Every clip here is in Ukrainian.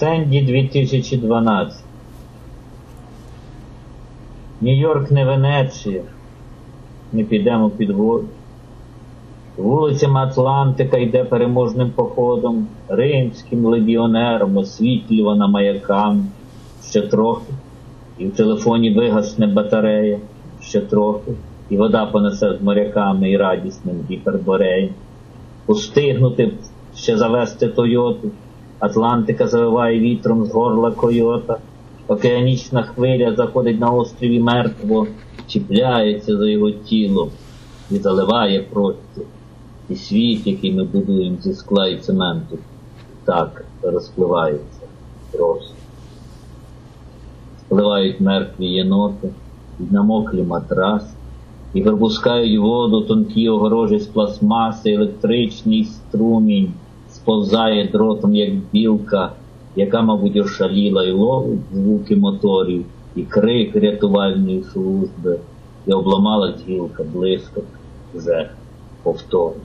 Сенді 2012. Нью-Йорк не Венеція. Не підемо під воду. Вулицями Атлантика йде переможним походом, римським легіонером, освітлювана маяками. Ще трохи. І в телефоні вигасне батарея, ще трохи, і вода понесе з моряками і радісним гіпербореєм. Устигнути ще завести Тойоту. Атлантика завиває вітром з горла койота. Океанічна хвиля заходить на остріві мертво, чіпляється за його тіло і заливає простір. І світ, який ми будуємо зі скла і цементу, так розпливається просто. Спливають мертві єноти, і намоклі матраси, і випускають воду тонкі огорожі з пластмаси, електричний струмінь сповзає дротом, як білка, яка, мабуть, ошаліла і ловить звуки моторів, і крик рятувальної служби, і обламалась гілка блискавка вже повторно.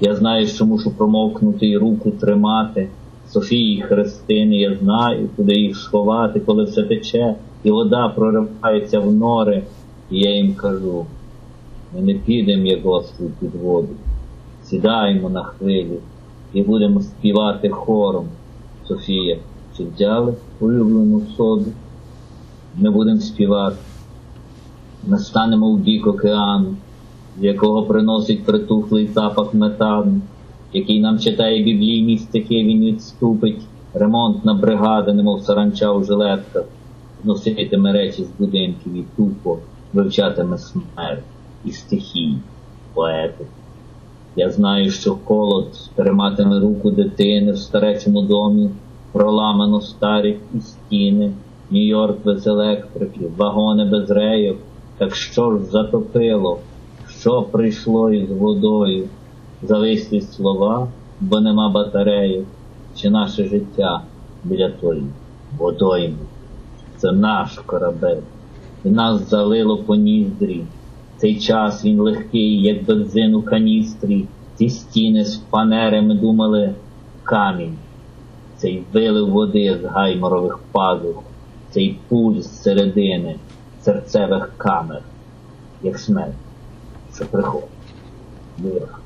Я знаю, що мушу промовкнути і руку тримати. Софії Христини, я знаю, куди їх сховати, коли все тече, і вода проривається в нори. І я їм кажу, ми не підемо, як острів під воду. Сідаємо на хвилі і будемо співати хором. Софія, чи взяли улюблену соду? Ми будемо співати. Ми станемо в бік океану, з якого приносить притухлий запах метану, який нам читає біблійні стихи, він відступить, ремонтна бригада, немов саранча у жилетках, носитиме речі з будинків і тупо вивчатиме смерть і стихії, поети. Я знаю, що холод триматиме руку дитини в старечому домі, проламано старі і стіни, Нью-Йорк без електрики, вагони без рейок. Так що ж затопило, що прийшло із водою? Завислі слова, бо нема батареїв, чи наше життя біля тої водойми. Це наш корабель, і нас залило по ніздрі. Цей час він легкий, як бензин у каністрі, ці стіни з фанерами думали камінь, цей вилив води з гайморових пазух, цей пульс середини серцевих камер, як смерть, що приходить. Вирах.